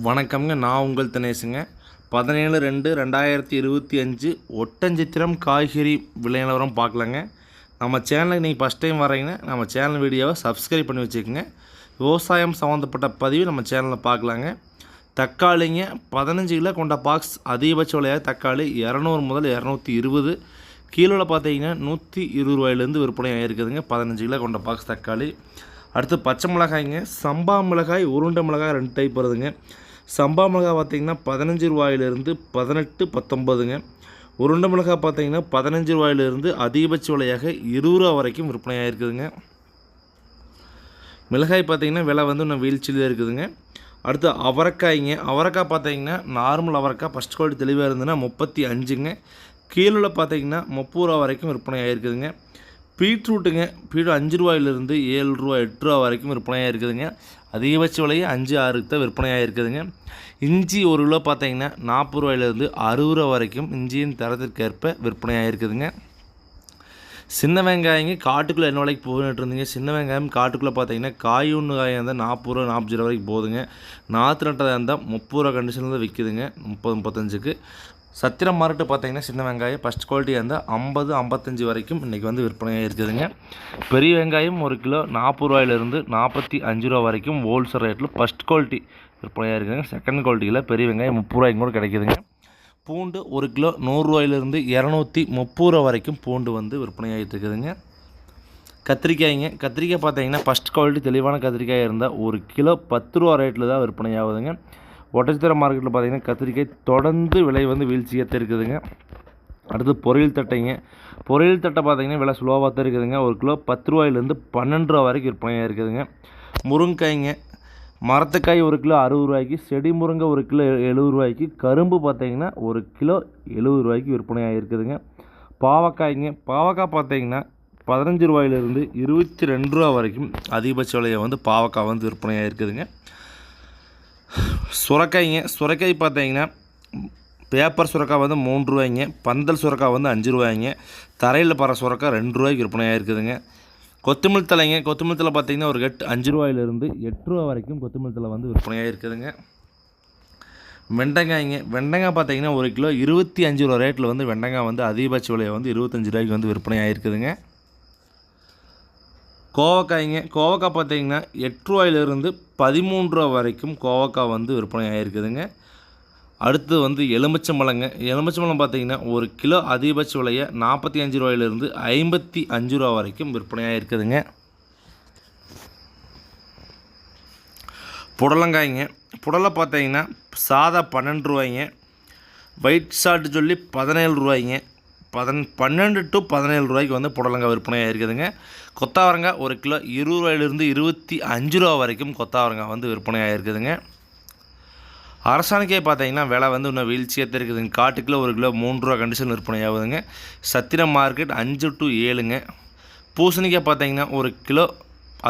வணக்கம்ங்க நான் உங்கள் தினேசுங்க பதினேழு ரெண்டு ரெண்டாயிரத்தி இருபத்தி அஞ்சு ஒட்டஞ்சித்திரம் காய்கறி விலை நிலவரம் பார்க்கலாங்க. நம்ம சேனலுக்கு நீங்கள் ஃபஸ்ட் டைம் வரீங்கன்னா நம்ம சேனல் வீடியோவை சப்ஸ்கிரைப் பண்ணி வச்சுக்கோங்க. விவசாயம் சம்மந்தப்பட்ட பதிவு நம்ம சேனலில் பார்க்கலாங்க. தக்காளிங்க பதினஞ்சு கிலோ கொண்ட பாக்ஸ் அதிகபட்ச விலையாக தக்காளி இரநூறு முதல் இரநூத்தி இருபது. கீழோவில் பார்த்தீங்கன்னா நூற்றி இருபது ரூபாயிலேருந்து விற்பனை ஆகிருக்குதுங்க பதினஞ்சு கிலோ கொண்ட பாக்ஸ் தக்காளி. அடுத்து பச்சை மிளகாய்ங்க. சம்பா மிளகாய் உருண்டை மிளகாய் ரெண்டு டைப் வருதுங்க. சம்பா மிளகாய் பார்த்திங்கன்னா பதினஞ்சு ரூபாயிலிருந்து பதினெட்டு பத்தொம்பதுங்க உருண்டை மிளகாய் பார்த்தீங்கன்னா பதினஞ்சு ரூபாயிலிருந்து அதிகபட்ச விலையாக இருபது ரூபா வரைக்கும் விற்பனையாக இருக்குதுங்க. மிளகாய் பார்த்தீங்கன்னா விலை வந்து இன்னும் வீழ்ச்சியில் இருக்குதுங்க. அடுத்து அவரைக்காய்ங்க. அவரைக்காய் பார்த்தீங்கன்னா நார்மல் அவரைக்காய் ஃபஸ்ட் குவாலிட்டி தெளிவாக இருந்ததுன்னா முப்பத்தி அஞ்சுங்க. கீழே பார்த்தீங்கன்னா முப்பது ரூபா வரைக்கும் விற்பனை ஆகிருக்குதுங்க பீட்ரூட்டுங்க. பீட்ரூட் அஞ்சு ரூபாயிலிருந்து ஏழு ரூபா எட்டு ரூபா வரைக்கும் விற்பனையாக இருக்குதுங்க. அதிகபட்ச விலையை அஞ்சு ஆறுக்கு தான் விற்பனையாக இருக்குதுங்க. இஞ்சி ஒரு கிலோ பார்த்தீங்கன்னா நாற்பது ரூபாயிலிருந்து அறுபது ரூபா வரைக்கும் இஞ்சியின் தரத்திற்கேற்ப விற்பனையாக இருக்குதுங்க. சின்ன வெங்காயங்க காட்டுக்குள்ளே என்ன விலைக்கு போகணுட்டு இருந்தீங்க சின்ன வெங்காயம் காட்டுக்குள்ளே பார்த்தீங்கன்னா காய் ஒன்று காயாக இருந்தால் நாற்பது ரூபா நாற்பது ரூபா வரைக்கும் போதுங்க நாற்று நட்டதாக இருந்தால் முப்பது ரூபா கண்டிஷனில் தான் விற்குதுங்க முப்பது முப்பத்தஞ்சுக்கு. சத்திரம் மார்க்கெட்டு பார்த்தீங்கன்னா சின்ன வெங்காயம் ஃபஸ்ட் குவாலிட்டியாக இருந்தால் ஐம்பது ஐம்பத்தஞ்சு வரைக்கும் இன்றைக்கி வந்து விற்பனையாக இருக்குதுங்க. பெரிய வெங்காயம் ஒரு கிலோ நாற்பது ரூபாயிலிருந்து நாற்பத்தி அஞ்சு ரூபா வரைக்கும் ஹோல்சேல் ரேட்டில் ஃபஸ்ட் குவாலிட்டி விற்பனையாக இருக்குதுங்க. செகண்ட் குவாலிட்டியில் பெரிய வெங்காயம் முப்பது ரூபாய்க்கு கூட கிடைக்குதுங்க. பூண்டு ஒரு கிலோ நூறுரூவாயிலிருந்து இரநூத்தி முப்பது ரூபா வரைக்கும் பூண்டு வந்து விற்பனையாகிட்டு இருக்குதுங்க. கத்திரிக்காய்ங்க கத்திரிக்காய் பார்த்தீங்கன்னா ஃபஸ்ட் குவாலிட்டி தெளிவான கத்திரிக்காய் இருந்தால் ஒரு கிலோ பத்து ரூபா ரேட்டில் தான் விற்பனை ஆகுதுங்க ஒட்டச்சித்திர மார்க்கெட்டில் பார்த்தீங்கன்னா கத்திரிக்காய் தொடர்ந்து விலை வந்து வீழ்ச்சியாக இருக்குதுங்க. அடுத்து பொரியல் தட்டைங்க. பொரியல் தட்டை பார்த்திங்கன்னா விலை ஸ்லோவாக தான் இருக்குதுங்க. ஒரு கிலோ பத்து ரூபாயிலேருந்து பன்னெண்டு ரூபா வரைக்கும் விற்பனையாக இருக்குதுங்க. முருங்கைக்காய்ங்க மரத்துக்காய் ஒரு கிலோ அறுபது ரூபாய்க்கு செடி முருங்கை ஒரு கிலோ எழுபது ரூபாய்க்கு கரும்பு பார்த்தீங்கன்னா ஒரு கிலோ எழுபது ரூபாய்க்கு விற்பனையாக இருக்குதுங்க. பாவக்காய்ங்க பாவக்காய் பார்த்தீங்கன்னா பதினஞ்சு ரூபாயிலிருந்து இருபத்தி ரெண்டு ரூபா வரைக்கும் அதிகபட்ச விலையை வந்து பாவக்காய் வந்து விற்பனையாக இருக்குதுங்க. சுரக்காய்ங்க சுரக்காய் பார்த்தீங்கன்னா பேப்பர் சுரக்காய் வந்து மூன்று ரூபாய்ங்க பந்தல் சுரக்காய் வந்து அஞ்சு ரூபாய்ங்க தரையில் பற சுரக்காய் ரெண்டு ரூபாய்க்கு விற்பனையாக இருக்குதுங்க. கொத்தமல்லி தலைங்க கொத்தமல்லி தலை பார்த்தீங்கன்னா ஒரு எட்டு அஞ்சு ரூபாயிலிருந்து எட்டு ரூபா வரைக்கும் கொத்தமல்லி தலை வந்து விற்பனையாக இருக்குதுங்க வெண்டைக்காய்ங்க வெண்டைக்காய் பார்த்தீங்கன்னா ஒரு கிலோ இருபத்தி அஞ்சு ரூபா ரேட்டில் வந்து வெண்டைக்காய் வந்து அதிகபட்ச விலையை வந்து இருபத்தஞ்சு ரூபாய்க்கு வந்து விற்பனையாக இருக்குதுங்க கோவக்காய்ங்க கோவக்காய் பார்த்தீங்கன்னா எட்டு ரூபாயிலிருந்து பதிமூன்று ரூபா வரைக்கும் கோவக்காய் வந்து விற்பனை ஆகிருக்குதுங்க அடுத்து வந்து எலுமிச்சம்பழங்க. எலுமிச்சம்பழம் பார்த்தீங்கன்னா ஒரு கிலோ அதிகபட்ச விலையை நாற்பத்தி அஞ்சு ரூபாயிலிருந்து ஐம்பத்தி அஞ்சு ரூபா வரைக்கும் விற்பனையாக இருக்குதுங்க. புடலங்காய்ங்க. புடலை பார்த்தீங்கன்னா சாதா பன்னெண்டு ரூபாய்ங்க. ஒயிட் ஷார்ட் சொல்லி பதினேழு ரூபாய்ங்க. பதன் பன்னெண்டு டு பதினேழு ரூபாய்க்கு வந்து புடலங்காய் விற்பனையாக இருக்குதுங்க. கொத்தாவரங்காய் ஒரு கிலோ இருபது ரூபாயிலிருந்து இருபத்தி அஞ்சு ரூபா வரைக்கும் கொத்தாவரங்காய் வந்து விற்பனையாக இருக்குதுங்க. அரசாணிக்கே பார்த்தீங்கன்னா விலை வந்து இன்னும் வீழ்ச்சியாக இருக்குதுங்க காட்டுக்குள்ளே ஒரு கிலோ மூன்று ரூபா கண்டிஷன் விற்பனை ஆகுதுங்க சத்திரம் மார்க்கெட் அஞ்சு டு ஏழுங்க. பூசணிக்காய் பார்த்தீங்கன்னா ஒரு கிலோ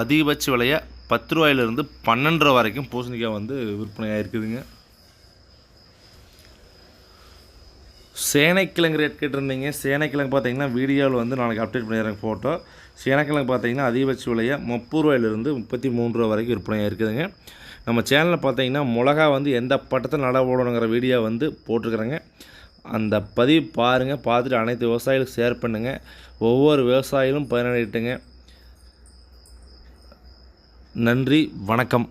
அதிகபட்ச விலையாக பத்து ரூபாயிலிருந்து பன்னெண்டு ரூபா வரைக்கும் பூசணிக்காய் வந்து விற்பனையாக இருக்குதுங்க சேனைக்கிழங்கு ரேட் கேட்டிருந்தீங்க. சேனைக்கிழங்கு பார்த்தீங்கன்னா வீடியோவில் வந்து நாளைக்கு அப்டேட் பண்ணிடுறேன் ஃபோட்டோ சேனைக்கிழங்கு பார்த்தீங்கன்னா அதிகபட்ச விலையை முப்பது ரூபாயிலிருந்து முப்பத்தி மூணு ரூபா வரைக்கும் விற்பனையாக இருக்குதுங்க நம்ம சேனலில் பார்த்தீங்கன்னா மிளகா வந்து எந்த பட்டத்தில் நட போடணுங்கிற வீடியோ வந்து போட்டிருக்கிறேங்க. அந்த பதிவு பாருங்கள் பார்த்துட்டு அனைத்து விவசாயிகளுக்கும் ஷேர் பண்ணுங்கள் ஒவ்வொரு விவசாயிகளும் பயனடைட்டுங்க நன்றி வணக்கம்.